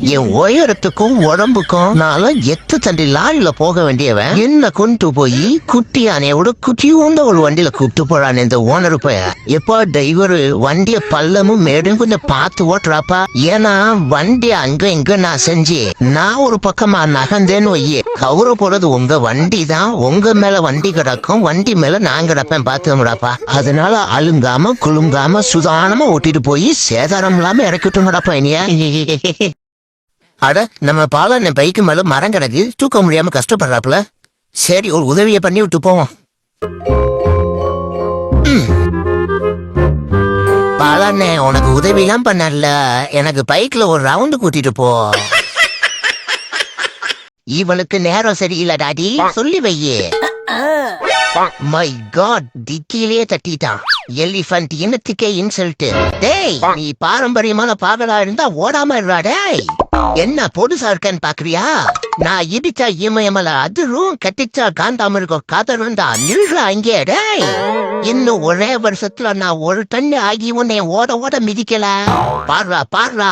என் உயரத்துக்கும் உடம்புக்கும் நானும் எத்து தண்டி லாரியில போக வேண்டியவன். என்ன கொண்டு போய் குட்டி யானையோட குட்டியோண்ட ஒரு வண்டியில கூப்பிட்டு போறான் இந்த ஓனர் போய. எப்போ டிரைவர் வண்டிய பள்ளமும் மேடும் கொஞ்சம் பார்த்து ஓட்டுறாப்பா. ஏன்னா வண்டி அங்க இங்க நான் செஞ்சு நான் ஒரு பக்கமா நகர்ந்தேன்னு ஒய்யே கவுர போறது உங்க வண்டி தான். உங்க மேல வண்டி கிடக்கும். வண்டி மேல நான் கிடப்பேன் பாத்துக்கடாப்பா அதனால அழுங்காம குலுங்காம சுதானமா ஓட்டிட்டு போய் சேதாரம் இல்லாம இறக்கிட்டுங்கடாப்பா இனியா. அட நம்ம பாலன பைக்கு மேல மரம் கிடக்கு. தூக்க முடியாம கஷ்டப்படுறாப்புல. சரி ஒரு உதவியை பண்ணி விட்டு போவோம். பாலண்ணே உனக்கு உதவிலாம் பண்ணல. எனக்கு பைக்ல ஒரு ரவுண்டு கூட்டிட்டு போ. இவளுக்கு நேரம் சரியில்லை டாடி. சொல்லி வையே. மை காட் டிக்கிலே தட்டிட்டான். எலிஃபண்ட் இனத்துக்கே இன்சல்ட் டேய் நீ பாரம்பரியமான பாகலா இருந்தா ஓடாம இருடா டேய். என்ன பொதுசா இருக்கேன்னு பாக்குறியா? நான் இடிச்சா இமயமல அதிரும் கட்டிச்சா காந்தாம இருக்கும் காதருந்தா நில்றா இங்கே டேய்! இன்னும் ஒரே வருஷத்துல நான் ஒரு டன்னு ஆகி உன்னை ஓட ஓட மிதிக்கல. பாடுறா பாடுறா